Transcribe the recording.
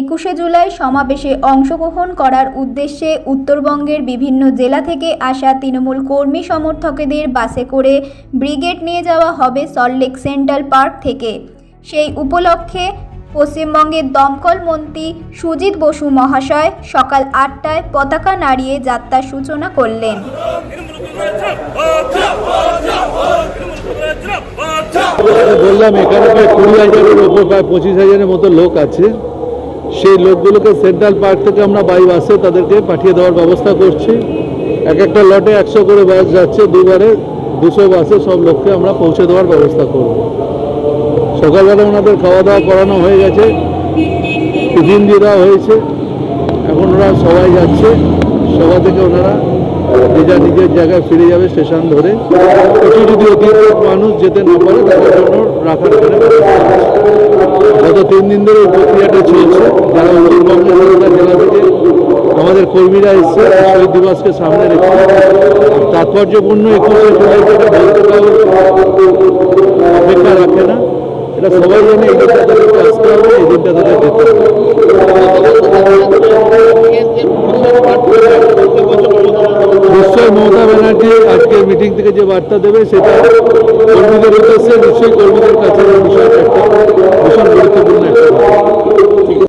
একুশে জুলাই সমাবেশে অংশগ্রহণ করার উদ্দেশ্যে উত্তরবঙ্গের বিভিন্ন জেলা থেকে আসা তৃণমূল কর্মী সমর্থকদের বাসে করে ব্রিগেড নিয়ে যাওয়া হবে সল্টলেক সেন্ট্রাল পার্ক থেকে। সেই উপলক্ষে পশ্চিমবঙ্গের দমকল মন্ত্রী সুজিত বসু মহাশয় সকাল আটটায় পতাকা নাড়িয়ে যাত্রার সূচনা করলেন। বললাম এখানে প্রায় কুড়ি হাজারের ওপর প্রায় পঁচিশ হাজারের মতো লোক আছে। সেই লোকগুলোকে সেন্ট্রাল পার্ক থেকে আমরা বাই বাসে তাদেরকে পাঠিয়ে দেওয়ার ব্যবস্থা করছি। এক একটা লটে একশো করে বাস যাচ্ছে, দুবারে দুশো বাসে সব লোককে আমরা পৌঁছে দেওয়ার ব্যবস্থা করব। সকালবেলা ওনাদের খাওয়া দাওয়া করানো হয়ে গেছে, টিফিন দিয়ে দেওয়া হয়েছে। এখন ওরা সবাই যাচ্ছে সভা থেকে ওনারা যার নিজের জায়গায় ফিরে যাবে স্টেশন ধরে। যদি অতিরিক্ত মানুষ যেতে না পারে, তাদের জন্য রাখার। গত তিন দিন ধরে প্রক্রিয়াটা চলছে? যারা জেলা থেকে? আমাদের কর্মীরা এসছে শহীদ দিবসকে সামনে রেখে তাৎপর্যপূর্ণ একুশে জুলাই থেকে অপেক্ষা রাখে না। এটা সবাই জানে, এই দিনটা আসতে হবে এই দিনটা তাদের যেতে হবে। নিশ্চয়ই মমতা ব্যানার্জি আজকের মিটিং থেকে যে বার্তা দেবে সেটা